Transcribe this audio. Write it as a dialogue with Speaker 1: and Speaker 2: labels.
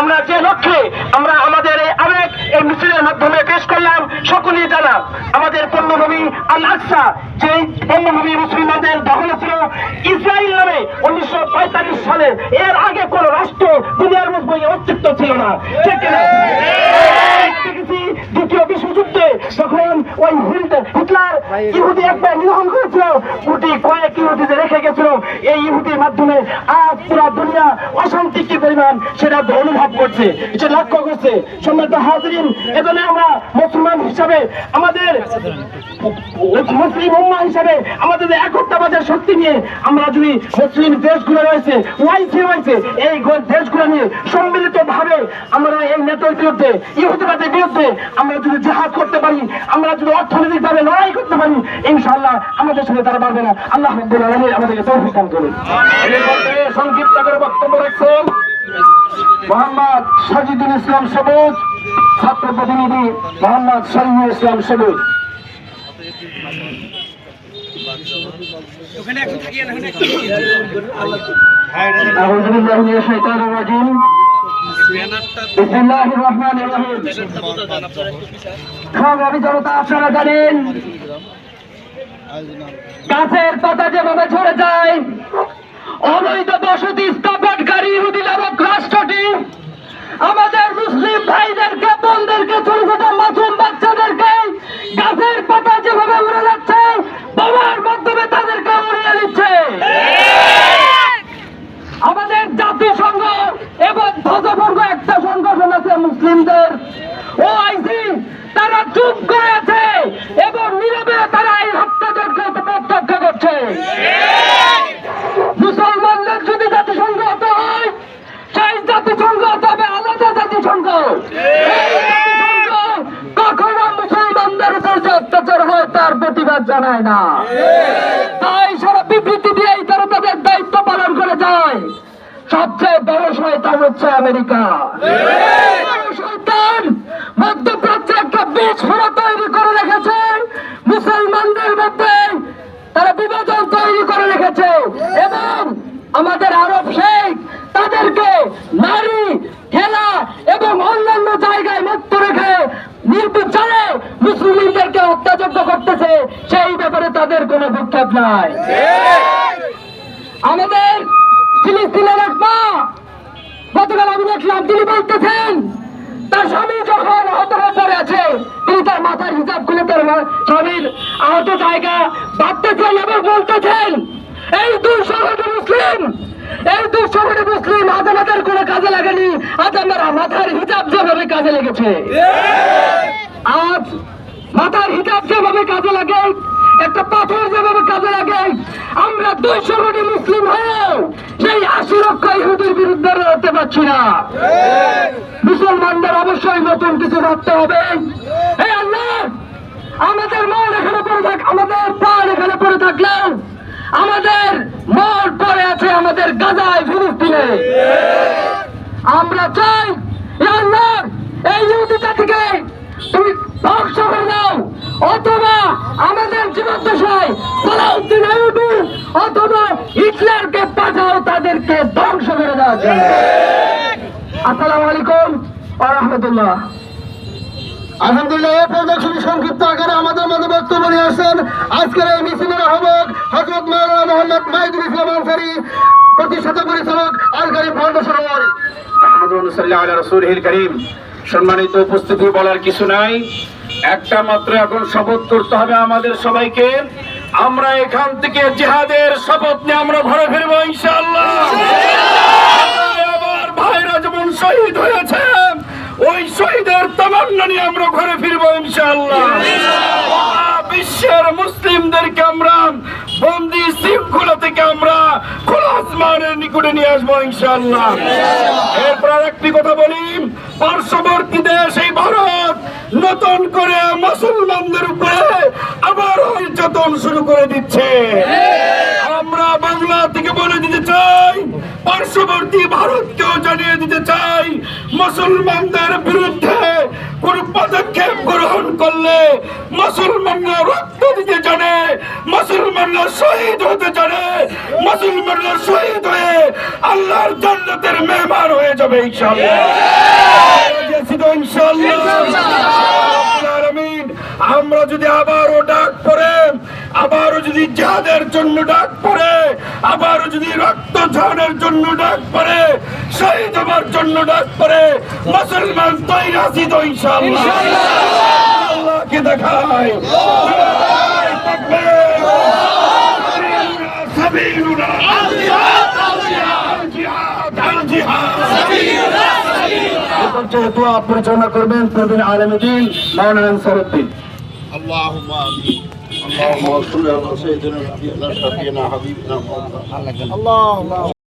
Speaker 1: আমরা যে লক্ষ্যে আমরা আমাদের এই আবেগ এই মিছিলের মাধ্যমে পেশ করলাম সকলেই জানা আমাদের পণ্যভূমি আল আকসা যে পণ্যভূমি মুসলিমদের দখলে ছিল ইসরায়েল নামে উনিশশো পঁয়তাল্লিশ সালে। এর আগে কোন রাষ্ট্র দুনিয়ার মধ্যে অস্তিত্ব ছিল না। ঠিক দ্বিতীয় বিশ্বযুদ্ধে যখন ওই হিটলার ইহুদি একবার নিধন করেছিল। কয়েক ইহুদিদের রেখে গেছিল এই ইহুদির মাধ্যমে আজ পুরো দুনিয়া অশান্তি কি পরিমাণ সেটা অনুভব করছে এটা লক্ষ্য করছে। সম্মানিত হাজরিন এজন্য আমরা মুসলমান হিসাবে আমাদের মুসলিম উম্মা হিসাবে আমাদের একত্রবাদের শক্তি নিয়ে আমরা যদি মুসলিম দেশগুলো রয়েছে ওয়াইসি রয়েছে এই দেশগুলো নিয়ে সম্মিলিত ভাবে আমরা এই নেতার বিরুদ্ধে ইহুদিবাদের বিরুদ্ধে আমরা যদি জেহাদ করতে পারি আমরা যদি অর্থনৈতিক ভাবে লড়াই করতে পারি ইনশাআল্লাহ আমাদের সাথে তারা পারবে না আল্লাহ রাব্বুল আলামিন আমাদেরকে তৌফিক দান করুন এই পর্যায়ে সংক্ষিপ্ত করে বক্তব্য রাখছেন মোহাম্মদ সাজিদুল ইসলাম সবুজ ছাত্র প্রতিনিধি মোহাম্মদ শহীদুল ইসলাম সবুজ أعوذ بالله من الشيطان الرجيم সংগ্রামী জনতা আপনারা জানেন। গাছের পাতা যেভাবে ঝরে যায় অবৈধ বসতি স্থাপনকারী ইহুদি নামক রাষ্ট্রটি আমাদের মুসলিম ভাইদেরকে বোনদেরকে ছোট ছোট মাসুম বাচ্চাদেরকে গাছের পাতা যেভাবে উড়ে যাচ্ছে বোমার মাধ্যমে তাদেরকে উড়িয়ে দিচ্ছে আমাদের জাতিসংঘ এবং ধ্বজভঙ্গ একটা সংগঠন আছে ও আইসি তারা চুপ করে আছে এবং নীরবে তারা এই হত্যাযজ্ঞ প্রত্যক্ষ করছে। মুসলমানদের যদি জাতিসংঘ হতে হয় সেই জাতিসংঘ হতে হবে আলাদা জাতিসংঘ। কখনো মুসলমানদের উপর যে অত্যাচার হয়, তার প্রতিবাদ জানায় না। তাই সারা বিবৃতি দিয়েই তারা তাদের দায়িত্ব পালন করে যায়। সবচেয়ে বড় শয়তান হচ্ছে আমেরিকা। মধ্যপ্রাচ্যে একটা বিস্ফোরণ তৈরি করে রেখেছে। মুসলমানদের মধ্যে তারা বিভাজন তৈরি করে রেখেছে। এবং আমাদের আরব শেখ, তাদেরকে নারী, খেলা এবং অন্যান্য জায়গায় মুক্ত রেখে নির্বিচারে মুসলিমদেরকে হত্যাযজ্ঞ করতেছে, সেই ব্যাপারে তাদের কোনো ভূক্ষেপ নাই আমাদের ফিলিস্তিনের এক মা গতকাল আমি দেখলাম তিনি বলতেছেন তার স্বামী যখন আহত হয়ে পড়ে আছে তিনি তার মাথার হিসাব খুলে স্বামীর আহত জায়গা বাঁধতেছেন এবং বলতেছেন এই কোটি মুসলিম এই কোটি মুসলিম আজ আমাদের কোনো কাজে লাগেনি। আজ আমার মাথার হিসাব যেভাবে কাজে লেগেছে আজ মাথার হিসাব যেভাবে কাজে লাগে একটা পাথর যেভাবে কাজে লাগে আমরা দুইশো কোটি মুসলিম হয়েও সেই আশি লক্ষ ইহুদির বিরুদ্ধে লড়তে পারছি না। মুসলমানদের অবশ্যই নতুন কিছু ভাবতে হবে। আল্লাহ আমাদের মন এখানে পড়ে থাক, আমাদের প্রাণ এখানে পড়ে থাকলেও আমাদের মন পড়ে আছে আমাদের গাজায়, ফিলিস্তিনে। আমরা চাই এই ইহুদি জাতিকে তুমি ধ্বংস করে দাও, অথবা আমাদের জীবদ্দশায় সালাউদ্দিন আইয়ুবি অথবা হিটলারকে পাঠাও তাদেরকে ধ্বংস করে দেওয়ার জন্য। আসসালামু আলাইকুম ওয়া রাহমাতুল্লাহ।
Speaker 2: সম্মানিত উপস্থিতি বলার কিছু নাই। একটা মাত্র এখন শপথ করতে হবে আমাদের সবাইকে। আমরা এখান থেকে জিহাদের শপথ নিয়ে আমরা ঘরে ফিরবো ইনশাআল্লাহ। আমার ভাইরা যেমন শহীদ হয়েছে। শহীদের তামান্না নিয়ে আমরা ঘরে ফিরবো ইনশাআল্লাহ। সারা বিশ্বের মুসলিমদেরকে আমরা বন্দি শৃঙ্খলা থেকে আমরা খোলা নিকটে নিয়ে আসব ইনশাআল্লাহ। এরপর একটি কথা বলি, পার্শ্ববর্তী দেশ এই ভারত নতুন করে মুসলমানদের উপরে আবার নির্যাতন শুরু করে দিচ্ছে। আমরা বাংলা থেকে বলে দিতে চাই পার্শ্ববর্তী ভারতকেও জানিয়ে দিতে চাই, মুসলমানদের বিরুদ্ধে কোন পদক্ষেপ গ্রহণ করলে মুসলমানরা রক্ত দিতে জানে, মুসলমানরা শহীদ হতে জানে, মুসলমানরা শহীদ হয়ে আল্লাহর জান্নাতের মেহমান হয়ে যাবে আমরা যদি আবারও ডাক পড়ে, আবারও যদি যাদের জন্য ডাক আবার যদি রক্ত ঝরানোর জন্য ডাক পরে শহীদ হবার জন্য ডাক পরে মুসলমান তৈরি আছি তো ইনশাআল্লাহ। আল্লাহকে দেখায়
Speaker 1: দোয়া পরিচালনা করবেন প্রবীণ আলমদিন মাওলানা
Speaker 3: আনসারউদ্দিন اللهم صل على سيدنا نبينا شفينا حبيبنا محمد.